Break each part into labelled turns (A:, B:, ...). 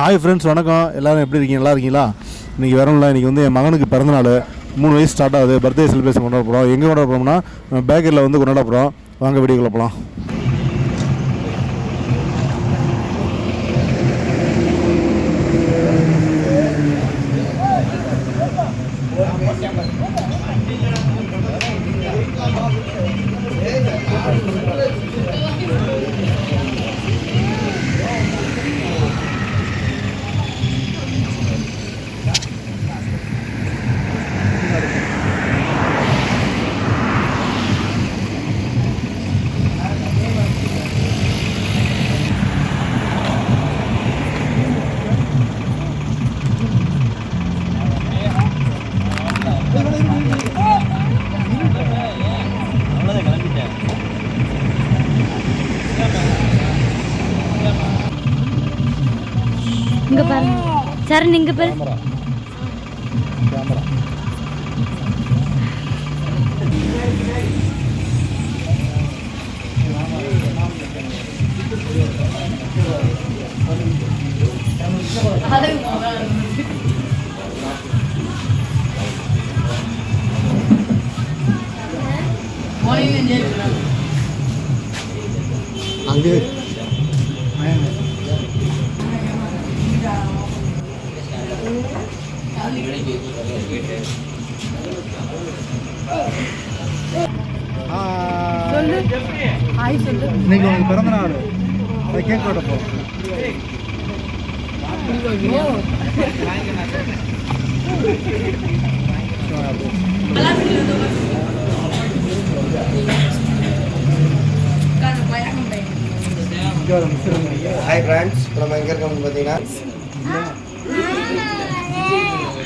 A: hi friends வணக்கம் எல்லோரும் எப்படி இருக்கீங்க நல்லா இருக்கீங்களா இன்றைக்கி வரணும்ல இன்றைக்கி வந்து என் மகனுக்கு பிறந்தநாள் மூணு வயசு ஸ்டார்ட் ஆகுது பர்த்டே செலிப்ரேஷன் கொண்டாட போகிறோம் எங்கே கொண்டாட போகிறோம்னா பேக்கரியில் வந்து கொண்டாட போகிறோம் வாங்க வீடியோக்குள்ளே போகலாம்
B: இங்க பாருங்க சரண் இங்க பாரு
C: அங்கே
D: இன்னைக்கு
A: உங்களுக்கு பிறந்த நாள் அதை கேக் ஓட்ட
C: ஹாய் ஃப்ரெண்ட்ஸ் நம்ம எங்கே இருக்கோம்னு பார்த்தீங்கன்னா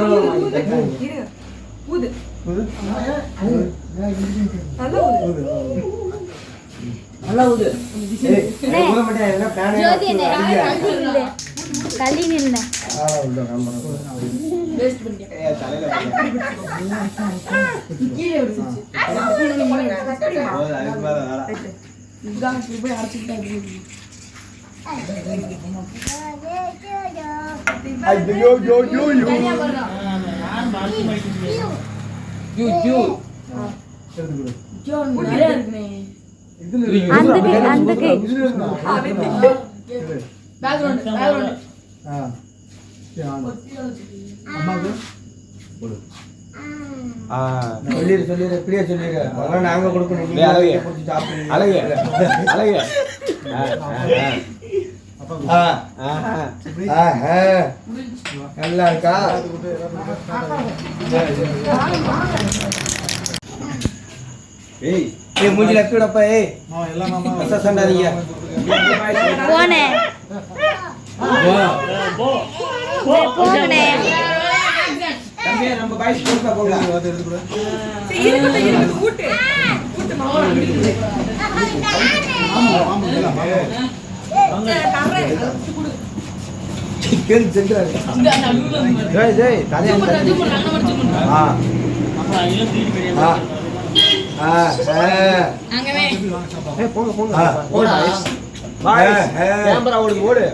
C: உத்தரவு
B: கீழே போய் அரைச்சுக்கிட்டேன்
C: ஐயோ யோ யோ யோ யூ யூ ஜோன் நாங்க நல்லா இருக்கா ஏய் ஏய் மூஞ்சில எப்படிடப்பா ஏய் எல்லாம் மாமா கச சண்டாதீங்க போனே போ
B: போ போனே
C: தம்பி நம்ம பைஸ் போட்டா போலாம் அது எடுத்து கூட
B: சரி இருக்கு இருக்கு கூட்டு கூட்டு
E: மாமா ஆமா ஆமா ஆமா
C: சிக்கன் சென்றாரு ஜெய் ஜெய்
B: தலையா ஆ
C: ஆ ஆ அங்கவே ஏ போங்க போங்க போடா பாய் கேமரா ஓடு ஓடு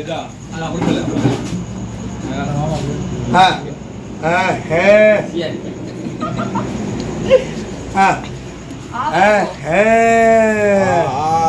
C: இதா அது அப்படியே ஆ ஆ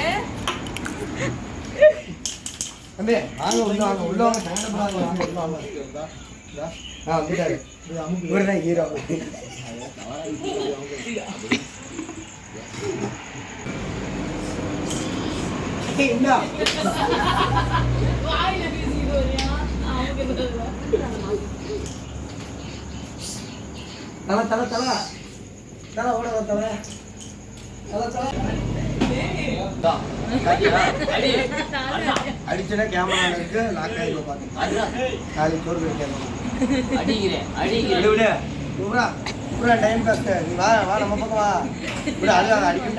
C: தம்பி வாங்க உள்ள வாங்க உள்ள வாங்க சங்கடப்படாத வாங்க உள்ள வாங்க ஆ வந்துட்டாரு இவர் தான் ஹீரோ தலை தலை தலை தலை ஓட தலை தலை தலை அடிச்சுனா கேமரா இருக்கு நாக்காயிரம் பாத்து நாலு சோறு கேமரா
F: அடிக்கிறேன் அடிக்கிறேன் விட
C: பூரா பூரா டைம் காஸ்ட் நீ வா நம்ம பக்கம் வா விட அழுகாத அடிக்க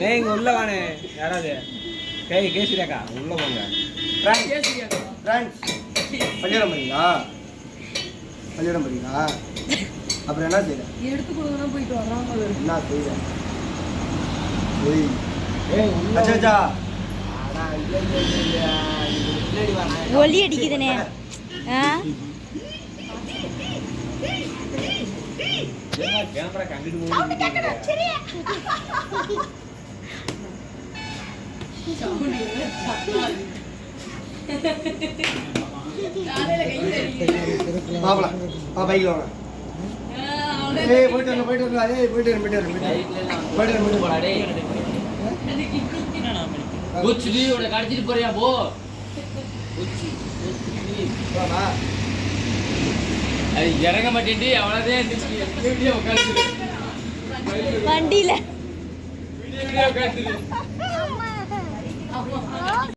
C: நீங்க உள்ள வானே யாராவது கேய் கேசிடாக்கா உள்ள போங்க பள்ளியிடம் பண்ணீங்களா பள்ளியிடம் பண்ணீங்களா அப்புறம் என்ன செய்யற
B: எடுத்து கொடுக்கணும் போயிட்டு வரலாம்
C: என்ன செய்யற அச்சாச்சா
B: ஒலி அடிக்குதுனே கேமரா கண்டுட்டு போகுது
C: பாப்பா பைக்கில் வாங்க ஏய் போயிட்டு வரலாம் போயிட்டு வரலாம் ஏய் போயிட்டு வரலாம் போயிட்டு வரலாம் போயிட்டு
B: வரலாம் போயிட்டு